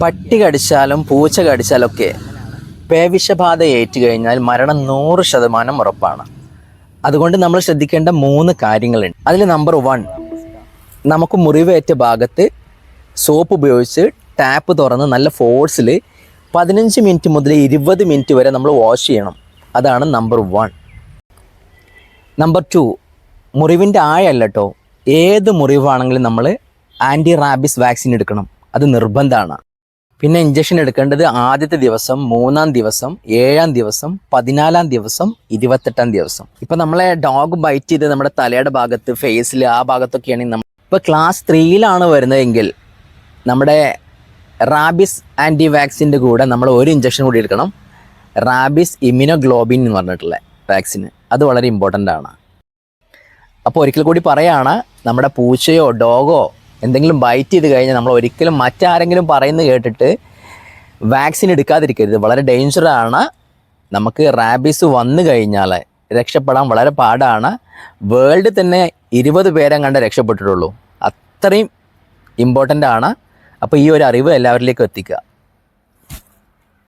പട്ടി കടിച്ചാലും പൂച്ച കടിച്ചാലും ഒക്കെ പേവിഷബാധ ഏറ്റു കഴിഞ്ഞാൽ മരണം നൂറ് ശതമാനം ഉറപ്പാണ്. അതുകൊണ്ട് നമ്മൾ ശ്രദ്ധിക്കേണ്ട മൂന്ന് കാര്യങ്ങളുണ്ട്. അതിൽ നമ്പർ വൺ നമുക്ക് മുറിവേറ്റ ഭാഗത്ത് സോപ്പ് ഉപയോഗിച്ച് ടാപ്പ് തുറന്ന് നല്ല ഫോഴ്സിൽ പതിനഞ്ച് മിനിറ്റ് മുതൽ ഇരുപത് മിനിറ്റ് വരെ നമ്മൾ വാഷ് ചെയ്യണം. അതാണ് നമ്പർ വൺ നമ്പർ ടു മുറിവിന്റെ ആഴല്ല കേട്ടോ ഏത് മുറിവാണെങ്കിലും നമ്മൾ ആന്റി റാബിസ് വാക്സിൻ എടുക്കണം. അത് നിർബന്ധമാണ്. പിന്നെ ഇഞ്ചക്ഷൻ എടുക്കേണ്ടത് ആദ്യത്തെ ദിവസം മൂന്നാം ദിവസം ഏഴാം ദിവസം പതിനാലാം ദിവസം ഇരുപത്തെട്ടാം ദിവസം. ഇപ്പം നമ്മളെ ഡോഗ് ബൈറ്റ് ചെയ്ത് നമ്മുടെ തലയുടെ ഭാഗത്ത് ഫേസിൽ ആ ഭാഗത്തൊക്കെയാണെങ്കിൽ നമ്മൾ ഇപ്പോൾ ക്ലാസ് ത്രീയിലാണ് വരുന്നതെങ്കിൽ നമ്മുടെ റാബിസ് ആന്റി വാക്സിന്റെ കൂടെ നമ്മൾ ഒരു ഇഞ്ചക്ഷൻ കൂടി എടുക്കണം. റാബിസ് ഇമ്യൂണോഗ്ലോബിൻ എന്ന് പറഞ്ഞിട്ടുള്ള വാക്സിന് അത് വളരെ ഇമ്പോർട്ടന്റ് ആണ്. അപ്പോൾ ഒരിക്കൽ കൂടി പറയുകയാണ് നമ്മുടെ പൂച്ചയോ ഡോഗോ എന്തെങ്കിലും ബൈറ്റ് ചെയ്ത് കഴിഞ്ഞാൽ നമ്മൾ ഒരിക്കലും മറ്റാരെങ്കിലും പറയുന്നത് കേട്ടിട്ട് വാക്സിൻ എടുക്കാതിരിക്കരുത്. വളരെ ഡേഞ്ചറാണ് നമുക്ക് റാബീസ് വന്നു കഴിഞ്ഞാൽ രക്ഷപ്പെടാൻ വളരെ പാടാണ്. വേൾഡ് തന്നെ ഇരുപത് പേരെ കണ്ട് രക്ഷപ്പെട്ടിട്ടുള്ളൂ. അത്രയും ഇമ്പോർട്ടന്റ് ആണ്. അപ്പോൾ ഈ ഒരു അറിവ് എല്ലാവരിലേക്കും എത്തിക്കുക.